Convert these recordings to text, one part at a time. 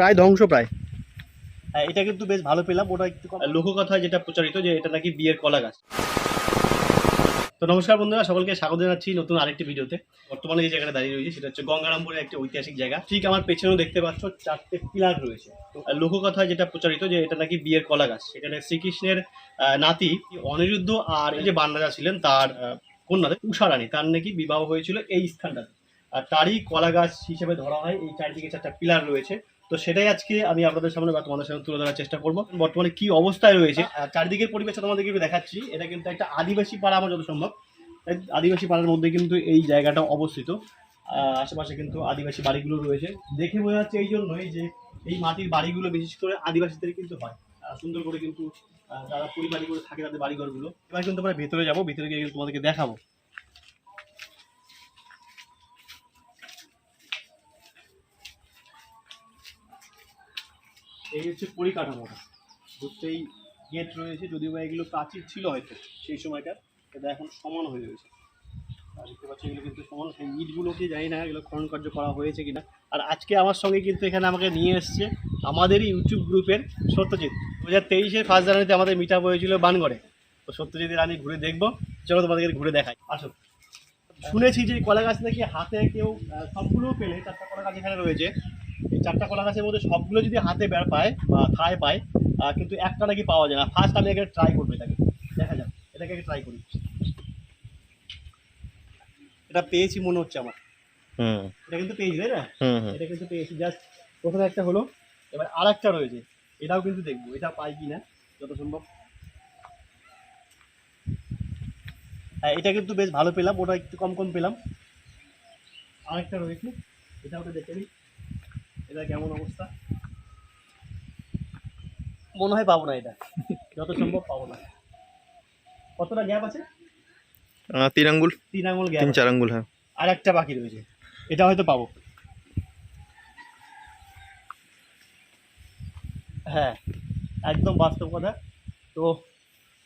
প্রায় ধ্বংস প্রায়। হ্যাঁ এটা কিন্তু বেশ ভালো পেলাম। ওটা একটু লোককথা যেটা প্রচারিত যে এটা নাকি বিয়ের কলা গাছ। তো নমস্কার বন্ধুরা সকলকে স্বাগত জানাচ্ছি নতুন আরেকটি ভিডিওতে। বর্তমানে যে জায়গাটা দাঁড়িয়ে রয়েছে সেটা হচ্ছে গঙ্গারামপুরের একটি ঐতিহাসিক জায়গা। ঠিক আমার পেছনেও দেখতে পাচ্ছ চারটে পিলার রয়েছে। তো আর লোককথা যেটা প্রচারিত যে এটা নাকি বিয়ের কলা গাছ। সেখানে শ্রীকৃষ্ণের আহ, নাতি অনিরুদ্ধ আর এই যে বানরাজা ছিলেন তার আহ, কন্যা উষা রানী তার নাকি বিবাহ হয়েছিল এই স্থানটাতে। আর তারই কলা গাছ হিসেবে ধরা হয় এই চারদিকে চারটা পিলার রয়েছে। তো সেটাই আজকে আমি আপনাদের সামনে বা তোমাদের সামনে তুলে ধরার চেষ্টা করব। বর্তমানে কি অবস্থায় রয়েছে আর চারদিকের পরিবেশটা তোমাদেরকে একটু দেখাচ্ছি। এটা কিন্তু একটা আদিবাসী পাড়া আমার যত সম্ভব। আদিবাসী পাড়ার মধ্যে কিন্তু এই জায়গাটা অবস্থিত। আশেপাশে কিন্তু আদিবাসী বাড়িগুলো রয়েছে। দেখে বোঝা যাচ্ছে এই জন্যই যে এই মাটির বাড়িগুলো বিশেষ করে আদিবাসীদের কিন্তু হয়। সুন্দর করে কিন্তু যারা পরিবারই করে থাকে তাদের বাড়িঘরগুলো। এবার কিন্তু আমরা ভেতরে যাব ভেতরে গিয়ে তোমাদেরকে দেখাবো। এই হচ্ছে পরিকাঠামোটা। বুঝতেই গেট রয়েছে, যদিও বা এগুলো প্রাচীর ছিল হয়তো, সেই সময়কার এটা এখন সমান হয়ে রয়েছে। আর দেখতে পাচ্ছি, এগুলো কিন্তু সমান, সেই ইটগুলোকে জানি না এগুলো খনন কার্য করা হয়েছে কিনা। আর আজকে আমার সঙ্গে কিন্তু এখানে আমাকে নিয়ে এসছে আমাদেরই ইউটিউব গ্রুপের সত্যজিৎ। দু হাজার তেইশের ফার্স্ট জানুয়ারিতে আমাদের মিট হয়েছিল বানগড়ে। তো সত্যজিৎ আমি ঘুরে দেখব। চলো তোমাদেরকে ঘুরে দেখাই। আসো। শুনেছি যে কলা গাছ নাকি হাতে কেউ সবগুলো পেলে, চারটা কলা গাছ এখানে রয়েছে। এই চারটা কলা গাছের মধ্যে সবগুলো যদি হাতে বের পায় বা খায় পায় কিন্তু একটা নাকি পাওয়া যায় না। ফার্স্ট আমি একে ট্রাই করব এটাকে। দেখা যাক এটাকে আগে ট্রাই করি। এটা পেয়েছি মনে হচ্ছে আমার। হুম। এটা কিন্তু পেয়েছি তাই না? এটা কিন্তু পেয়েছি। জাস্ট প্রথমে একটা হলো এবার আর একটা রয়েছে। এটাও কিন্তু দেখব এটা পাই কি না যত সম্ভব। হ্যাঁ এটা কিন্তু বেশ ভালো পেলাম ওটা একটু কম কম পেলাম। আরেকটা রয়েছে এটা ওটা দেখে নিই। এটা কেমন অবস্থা? মনে হয় পাবো না এটা। যত সম্ভব পাবো না। কতটা গ্যাপ আছে? তিন আঙ্গুল। তিন আঙুল গ্যাপ তিন চার আঙ্গুল হ্যাঁ। আর একটা বাকি রয়েছে। এটা হয়তো পাবো। হ্যাঁ একদম বাস্তব কথা। তো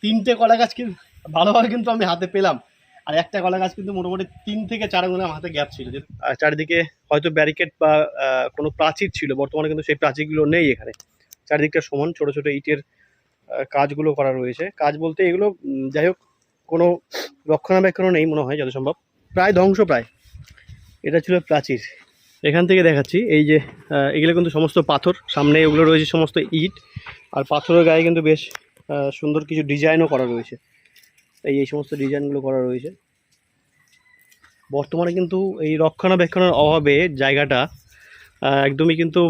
তিনটে কলা গাছ কিন্তু ভালোভাবে কিন্তু আমি হাতে পেলাম। আর একটা কলা গাছ কিন্তু মোটামুটি তিন থেকে চার আঙুল আমার হাতে গ্যাপ ছিল, যে চারিদিকে হয়তো ব্যারিকেড বা কোনো প্রাচীর ছিল, বর্তমানে কিন্তু সেই প্রাচীরগুলো নেই এখানে। চারিদিকটা সমান, ছোট ছোট ইটের কাজগুলো করা রয়েছে। কাজ বলতে এগুলো যাই হোক, কোনো রক্ষণাবেক্ষণও নেই মনে হয় যত সম্ভব প্রায় ধ্বংস প্রায়। এটা ছিল প্রাচীর। এখান থেকে দেখাচ্ছি, এই যে এগুলো কিন্তু সমস্ত পাথর। সামনে এগুলো রয়েছে সমস্ত ইট। আর পাথরের গায়ে কিন্তু বেশ সুন্দর কিছু ডিজাইনও করা রয়েছে। এই এই সমস্ত ডিজাইনগুলো করা রয়েছে। বর্তমানে কিন্তু এই রক্ষণাবেক্ষণের অভাবে জায়গাটা একদমই কিন্তু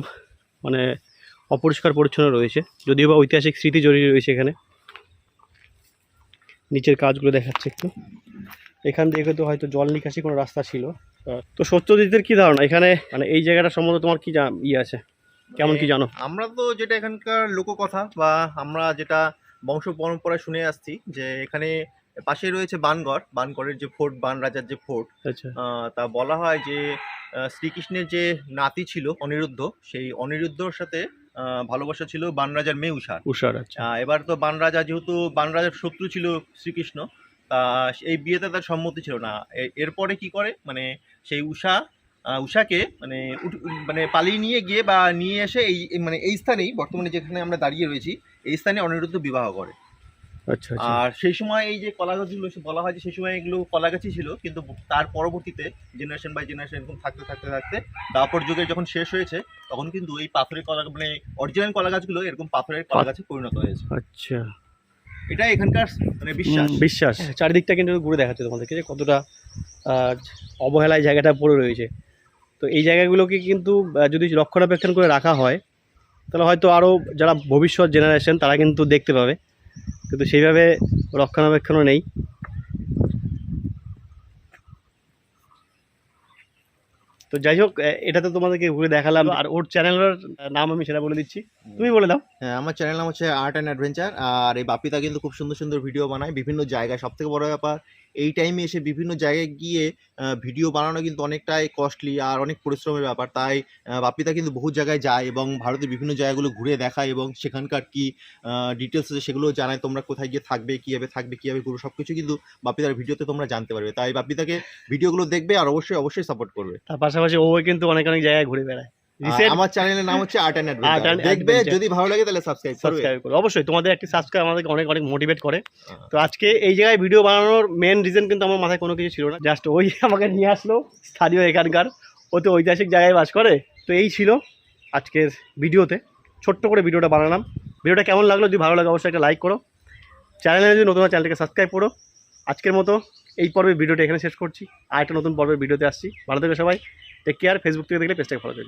মানে অপরিষ্কার পরিচ্ছন্ন রয়েছে। যদিও বা ঐতিহাসিক স্মৃতি জড়িয়ে রয়েছে এখানে। নিচের কাজগুলো দেখাচ্ছে একটু। এখান থেকে তো হয়তো জল নিকাশি কোনো রাস্তা ছিল। তো সত্যজিতের কি ধারণা? এখানে মানে এই জায়গাটা সম্বন্ধে তোমার কি ইয়ে আছে? কেমন কি জানো? আমরা তো যেটা এখানকার লোককথা বা আমরা যেটা বংশ পরম্পরায় শুনে আসছি যে এখানে পাশে রয়েছে বানগড়। বানগড়ের যে ফোর্ট বান রাজার যে ফোর্ট আচ্ছা। তা বলা হয় যে শ্রীকৃষ্ণের যে নাতি ছিল অনিরুদ্ধ সেই অনিরুদ্ধর সাথে ভালোবাসা ছিল বান রাজার মেয়ে উষার। উষার আচ্ছা। এবার তো বান রাজা যেহেতু বান রাজার শত্রু ছিল শ্রীকৃষ্ণ তা এই বিয়েতে তার সম্মতি ছিল না। এরপরে কি করে? মানে সেই উষা উষাকে মানে মানে পালিয়ে নিয়ে গিয়ে বা নিয়ে এসে এই মানে এই স্থানেই বর্তমানে যেখানে আমরা দাঁড়িয়ে রয়েছি এই স্থানে অনিরুদ্ধ বিবাহ করে। আচ্ছা আচ্ছা। আর সেই সময় এই যে কলা গাছগুলো বলা হয় যে সেই সময় এগুলো কলা গাছই ছিল কিন্তু তার পরবর্তীতে জেনারেশন বাই জেনারেশন এরকম থাকতে থাকতে থাকতে দাপর যুগে যখন শেষ হয়েছে তখন কিন্তু এই পাথরের কলা মানে অরিজিনাল কলা গাছগুলো এরকম পাথরের কলা গাছে পরিণত হয়েছে। আচ্ছা। এটা এখানকার মানে বিশ্বাস। বিশ্বাস। চারিদিকটা কিন্তু ঘুরে দেখাচ্ছে তোমাদেরকে যে কতটা অবহেলায় জায়গাটা পড়ে রয়েছে। তো এই জায়গাগুলোকে কিন্তু যদি রক্ষণাবেক্ষণ করে রাখা হয় তাহলে হয়তো আরও যারা ভবিষ্যৎ জেনারেশন তারা কিন্তু দেখতে পাবে। কিন্তু সেইভাবে রক্ষণাবেক্ষণও নেই। তো যাই হোক এটা তো তোমাদেরকে ঘুরে দেখালাম। আর ওর চ্যানেলের নাম আমি সেটা বলে দিচ্ছি। তুমি বলে দাও। হ্যাঁ আমার চ্যানেল নাম হচ্ছে আর্ট অ্যান্ড অ্যাডভেঞ্চার আর এই বাপিতা কিন্তু খুব সুন্দর সুন্দর ভিডিও বানায়, বিভিন্ন জায়গায় সব থেকে বড় ব্যাপার এই টাইমে এসে বিভিন্ন জায়গায় গিয়ে ভিডিও বানানো কিন্তু অনেকটাই কস্টলি আর অনেক পরিশ্রমের ব্যাপার। তাই বাপিতা কিন্তু বহু জায়গায় যায় এবং ভারতের বিভিন্ন জায়গাগুলো ঘুরে দেখায় এবং সেখানকার কি ডিটেলস আছে সেগুলো জানায়, তোমরা কোথায় গিয়ে থাকবে, কীভাবে থাকবে, কীভাবে ঘুরবে সব কিছু কিন্তু বাপিতার ভিডিওতে তোমরা জানতে পারবে। তাই বাপিতাকে ভিডিওগুলো দেখবে আর অবশ্যই অবশ্যই সাপোর্ট করবে। তার পাশাপাশি ও কিন্তু অনেক অনেক জায়গায় ঘুরে বেড়ায়। আমার চ্যানেলের নাম হচ্ছে আর্ট অ্যান্ড অ্যাডভেঞ্চার দেখবে। যদি ভালো লাগে তাহলে সাবস্ক্রাইব সাবস্ক্রাইব করো অবশ্যই তোমাদের একটি সাবস্ক্রাইব আমাদেরকে অনেক অনেক মোটিভেট করে। তো আজকে এই জায়গায় ভিডিও বানানোর মেন রিজন কিন্তু আমার মাথায় কোনো কিছু ছিল না। জাস্ট ওই আমাকে নিয়ে আসলো স্থানীয় এখানকার। ও তো ঐতিহাসিক জায়গায় বাস করে। তো এই ছিল আজকের ভিডিওতে ছোট্ট করে ভিডিওটা বানালাম। ভিডিওটা কেমন লাগল? যদি ভালো লাগে অবশ্যই একটা লাইক করো। চ্যানেলে যদি নতুন চ্যানেলটাকে সাবস্ক্রাইব করো। আজকের মতো এই পর্বের ভিডিওটা এখানে শেষ করছি। আর একটা নতুন পর্বের ভিডিওতে আসছি। ভালো থেকে সবাই। টেক কেয়ার ফেসবুক থেকে দেখলে পেজটাকে ফলো করে